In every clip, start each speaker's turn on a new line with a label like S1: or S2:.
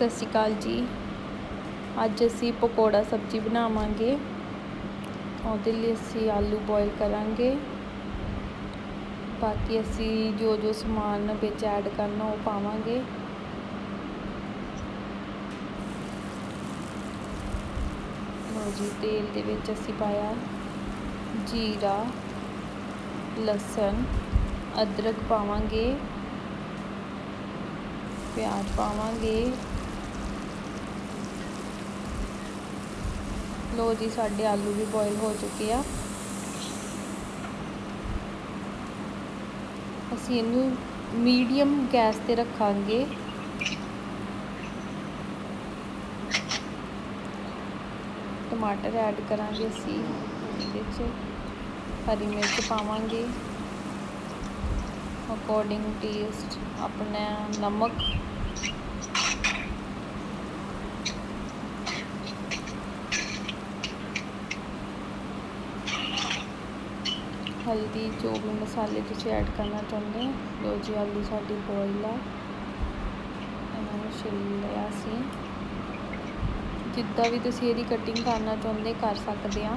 S1: ਸਤਿ ਸ਼੍ਰੀ ਅਕਾਲ ਜੀ। ਅੱਜ ਅਸੀਂ ਪਕੌੜਾ ਸਬਜ਼ੀ ਬਣਾਵਾਂਗੇ। ਉਹਦੇ ਲਈ ਅਸੀਂ ਆਲੂ ਬੋਇਲ ਕਰਾਂਗੇ। ਬਾਕੀ ਅਸੀਂ ਜੋ ਜੋ ਸਮਾਨ ਵਿੱਚ ਐਡ ਕਰਨਾ ਉਹ ਪਾਵਾਂਗੇ। ਲਓ ਜੀ, ਤੇਲ ਦੇ ਵਿੱਚ ਅਸੀਂ ਪਾਇਆ ਜੀਰਾ, ਲਸਣ, ਅਦਰਕ ਪਾਵਾਂਗੇ, ਪਿਆਜ਼ ਪਾਵਾਂਗੇ। ਲੋ ਜੀ, ਸਾਡੇ ਆਲੂ ਵੀ ਬੋਇਲ ਹੋ ਚੁੱਕੇ ਆ। ਅਸੀਂ ਇਹਨੂੰ ਮੀਡੀਅਮ ਗੈਸ ਤੇ ਰੱਖਾਂਗੇ। ਟਮਾਟਰ ਐਡ ਕਰਾਂਗੇ ਅਸੀਂ, ਇਹਦੇ 'ਚ ਹਰੀ ਮਿਰਚ ਪਾਵਾਂਗੇ। ਅਕੋਰਡਿੰਗ ਟੇਸਟ ਆਪਣਾ ਨਮਕ। ਹਲਦੀ ਜੋ ਵੀ ਮਸਾਲੇ ਤੁਸੀਂ ਐਡ ਕਰਨਾ ਚਾਹੁੰਦੇ ਹੋ। ਲੋ ਜੀ, ਆਲੂ ਸਾਡੀ ਬੋਇਲ ਆ। ਇਹਨਾਂ ਨੂੰ ਛਿੱਲ ਲਿਆ ਸੀ। ਜਿੱਦਾਂ ਵੀ ਤੁਸੀਂ ਇਹਦੀ ਕਟਿੰਗ ਕਰਨਾ ਚਾਹੁੰਦੇ, ਕਰ ਸਕਦੇ ਆ।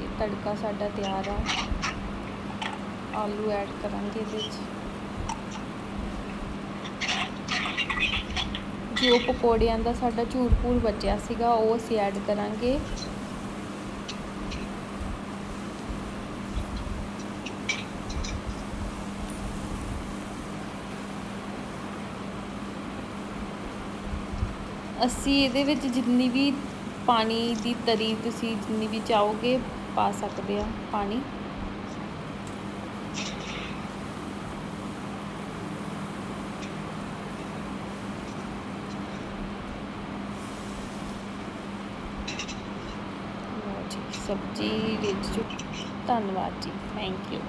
S1: ਜੀ, ਤੜਕਾ ਸਾਡਾ ਤਿਆਰ ਆ। ਆਲੂ ਐਡ ਕਰਾਂਗੇ ਇਹਦੇ ਵਿੱਚ। ਜੋ ਪਕੌੜਿਆਂ ਦਾ ਸਾਡਾ ਝੂਰ ਪੂਰ ਬਚਿਆ ਸੀਗਾ, ਉਹ ਅਸੀਂ ਐਡ ਕਰਾਂਗੇ। ਅਸੀਂ ਇਹਦੇ ਵਿੱਚ ਜਿੰਨੀ ਵੀ ਪਾਣੀ ਦੀ ਤਰੀ ਤੁਸੀਂ ਜਿੰਨੀ ਵੀ ਚਾਹੋਗੇ ਪਾ ਸਕਦੇ ਆ ਪਾਣੀ। ਸਬਜ਼ੀ ਰਿੱਝ ਧੰਨਵਾਦ ਜੀ ਥੈਂਕ ਯੂ